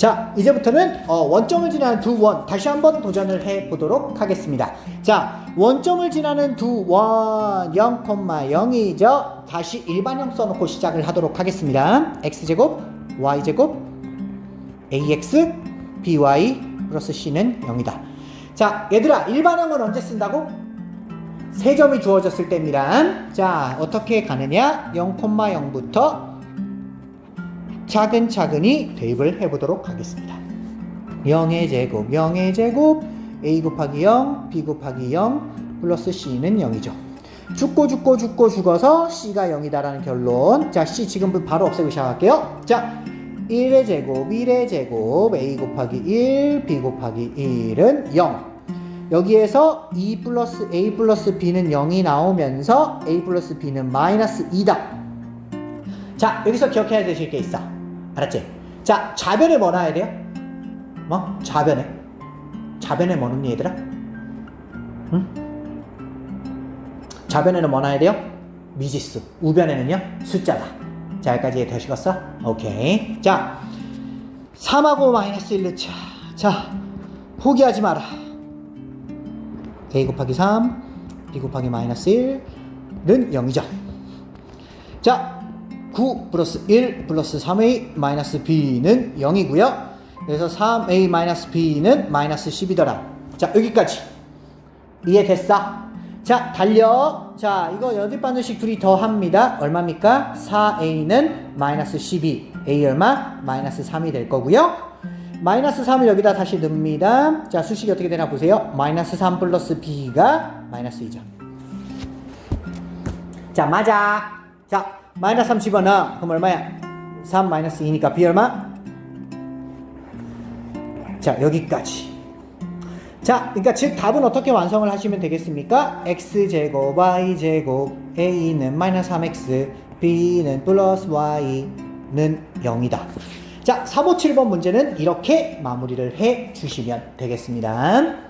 자, 이제부터는 어, 원점을 지나는 두 원 다시 한번 도전을 해 보도록 하겠습니다. 자, 원점을 지나는 두 원 0,0이죠. 다시 일반형 써놓고 시작을 하도록 하겠습니다. x제곱, y제곱, ax, by 플러스 c는 0이다. 자, 얘들아, 일반형은 언제 쓴다고? 세 점이 주어졌을 때입니다. 자, 어떻게 가느냐? 0,0부터 차근차근히 대입을 해보도록 하겠습니다. 0의 제곱, 0의 제곱, a 곱하기 0, b 곱하기 0, 플러스 c는 0이죠. 죽고 죽고 죽고 죽어서 c가 0이다라는 결론. 자, c 지금 바로 없애고 시작할게요. 자, 1의 제곱, 1의 제곱, a 곱하기 1, b 곱하기 1은 0. 여기에서 2 플러스 a 플러스 b는 0이 나오면서 a 플러스 b는 마이너스 2다. 자, 여기서 기억해야 되실 게 있어. 알았지? 자, 좌변에 뭐 놔야 돼요? 뭐? 좌변에. 좌변에 뭐 넣니, 얘들아? 응? 좌변에는 뭐 놔야 돼요? 미지수. 우변에는요? 숫자다. 자, 여기까지 되시겠어? 오케이. 자, 3하고 마이너스 1 넣자. 자, 포기하지 마라. a 곱하기 3, b 곱하기 마이너스 1는 0이죠. 자, 9 플러스 1 플러스 3a 마이너스 b는 0이고요. 그래서 3a 마이너스 b는 마이너스 10이더라. 자, 여기까지. 이해됐어? 자, 달려. 자, 이거 여덟 반드씩 둘이 더 합니다. 얼마입니까? 4a는 마이너스 12. a 얼마? 마이너스 3이 될 거고요. 마이너스 3을 여기다 다시 넣습니다. 자, 수식이 어떻게 되나 보세요. 마이너스 3 플러스 b가 마이너스 2죠. 자, 맞아. 자, 마이너스 3 집어넣어. 그럼 얼마야? 3 마이너스 2니까 b 얼마? 자, 여기까지. 자, 그러니까 즉 답은 어떻게 완성을 하시면 되겠습니까? x제곱, y제곱, a는 마이너스 3x, b는 플러스 y는 0이다. 자, 357번 문제는 이렇게 마무리를 해 주시면 되겠습니다.